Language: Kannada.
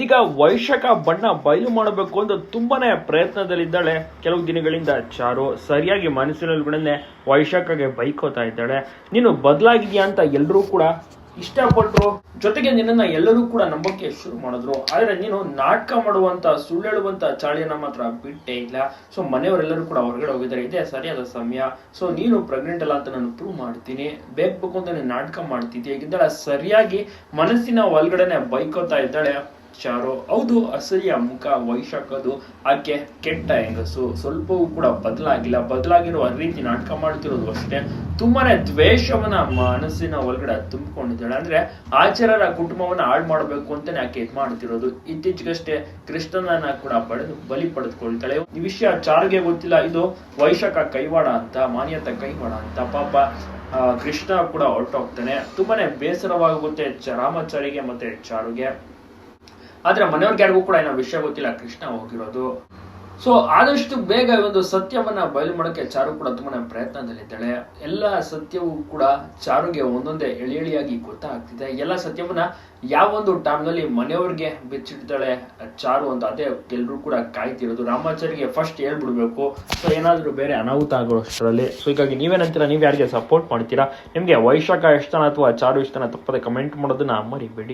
ಇದೀಗ ವೈಶಾಖ ಬಣ್ಣ ಬಯಲು ಮಾಡಬೇಕು ಅಂತ ತುಂಬಾನೇ ಪ್ರಯತ್ನದಲ್ಲಿದ್ದಾಳೆ. ಕೆಲವು ದಿನಗಳಿಂದ ಚಾರು ಸರಿಯಾಗಿ ಮನಸ್ಸಿನಲ್ಲಿ ವೈಶಾಖಗೆ ಬೈಕೋತಾ ಇದ್ದಾಳೆ. ನೀನು ಬದಲಾಗಿದ್ಯಾ ಅಂತ ಎಲ್ಲರೂ ಕೂಡ ಇಷ್ಟಪಟ್ಟರು ಜೊತೆಗೆ ನಿನ್ನನ್ನ ಎಲ್ಲರೂ ಕೂಡ ನಂಬಕ್ಕೆ ಶುರು ಮಾಡಿದ್ರು. ಆದ್ರೆ ನೀನು ನಾಟಕ ಮಾಡುವಂತ, ಸುಳ್ಳು ಹೇಳುವಂತ ಚಾಳಿಯನ್ನ ಮಾತ್ರ ಬಿಟ್ಟೇ ಇಲ್ಲ. ಸೊ ಮನೆಯವರೆಲ್ಲರೂ ಕೂಡ ಹೊರಗಡೆ ಹೋಗಿದ್ದಾರೆ. ಇದೇ ಸರಿಯಾದ ಸಮಯ. ಸೊ ನೀನು ಪ್ರೆಗ್ನೆಂಟ್ ಅಲ್ಲ ಅಂತ ನಾನು ಪ್ರೂವ್ ಮಾಡ್ತೀನಿ. ಬೇಕು ಅಂತ ನಾಟಕ ಮಾಡ್ತಿದ್ದೆ ಈಗಿದ್ದಾಳೆ ಸರಿಯಾಗಿ ಮನಸ್ಸಿನ ಒಳಗಡೆನೆ ಬೈಕೋತಾ ಇದ್ದಾಳೆ. ಚಾರು ಹೌದು, ಅಸಹ್ಯ ಮುಖ ವೈಶಾಖದು ಆಕೆ ಕೆಟ್ಟ ಹೆಂಗಸು. ಸ್ವಲ್ಪವೂ ಕೂಡ ಬದಲಾಗಿಲ್ಲ. ಬದಲಾಗಿರುವ ರೀತಿ ನಾಟಕ ಮಾಡ್ತಿರೋದು ಅಷ್ಟೇ. ತುಂಬಾನೇ ದ್ವೇಷವನ್ನ ಮನಸ್ಸಿನ ಒಳಗಡೆ ತುಂಬಿಕೊಂಡಿದ್ದಾಳೆ. ಅಂದ್ರೆ ಆಚಾರ್ಯರ ಕುಟುಂಬವನ್ನ ಹಾಳು ಮಾಡಬೇಕು ಅಂತಾನೆ ಆಕೆ ಇದ್ ಮಾಡ್ತಿರೋದು ಇತ್ತೀಚೆಗಷ್ಟೇ ಕೃಷ್ಣನನ್ನ ಕೂಡ ಪಡೆದು, ಬಲಿ ಪಡೆದುಕೊಳ್ತಾಳೆ. ಈ ವಿಷಯ ಚಾರುಗೆ ಗೊತ್ತಿಲ್ಲ. ಇದು ವೈಶಾಖ ಕೈವಾಡ ಅಂತ ಮಾನ್ಯತ ಕೈವಾಡ ಅಂತ. ಪಾಪ ಕೃಷ್ಣ ಕೂಡ ಹೊರಟೋಗ್ತಾನೆ. ತುಂಬಾನೇ ಬೇಸರವಾಗುತ್ತೆ ರಾಮಾಚಾರಿಗೆ ಮತ್ತೆ ಚಾರುಗೆ. ಆದ್ರೆ ಮನೆಯವ್ರಿಗೆ ಯಾರಿಗೂ ಕೂಡ ಏನೋ ವಿಷಯ ಗೊತ್ತಿಲ್ಲ, ಕೃಷ್ಣ ಹೋಗಿರೋದು. ಸೊ ಆದಷ್ಟು ಬೇಗ ಒಂದು ಸತ್ಯವನ್ನ ಬಯಲು ಮಾಡೋಕೆ ಚಾರು ಕೂಡ ತುಂಬಾ ಪ್ರಯತ್ನದಲ್ಲಿದ್ದಾಳೆ. ಎಲ್ಲ ಸತ್ಯವೂ ಕೂಡ ಚಾರುಗೆ ಒಂದೊಂದೇ ಎಳಿ ಎಳಿಯಾಗಿ ಗೊತ್ತಾಗ್ತಿದೆ. ಎಲ್ಲ ಸತ್ಯವನ್ನ ಯಾವೊಂದು ಟೈಮ್ನಲ್ಲಿ ಮನೆಯವ್ರಿಗೆ ಬಿಚ್ಚಿಡ್ತಾಳೆ, ಚಾರು ಅಂತ ಅದೇ ಎಲ್ಲರೂ ಕೂಡ ಕಾಯ್ತಿರೋದು. ರಾಮಾಚಾರಿಗೆ ಫಸ್ಟ್ ಹೇಳ್ಬಿಡ್ಬೇಕು. ಸೊ ಏನಾದರೂ ಬೇರೆ ಅನಾಹುತ ಆಗೋಷ್ಟರಲ್ಲಿ ಸೊ ಹೀಗಾಗಿ ನೀವೇನಂತೀರಾ ನೀವು ಯಾರಿಗೆ ಸಪೋರ್ಟ್ ಮಾಡ್ತೀರಾ? ನಿಮಗೆ ವೈಶಾಖ ಇಷ್ಟನ ಅಥವಾ ಚಾರು ಇಷ್ಟನ ತಪ್ಪದೆ ಕಮೆಂಟ್ ಮಾಡೋದನ್ನ ಮರಿಬೇಡಿ.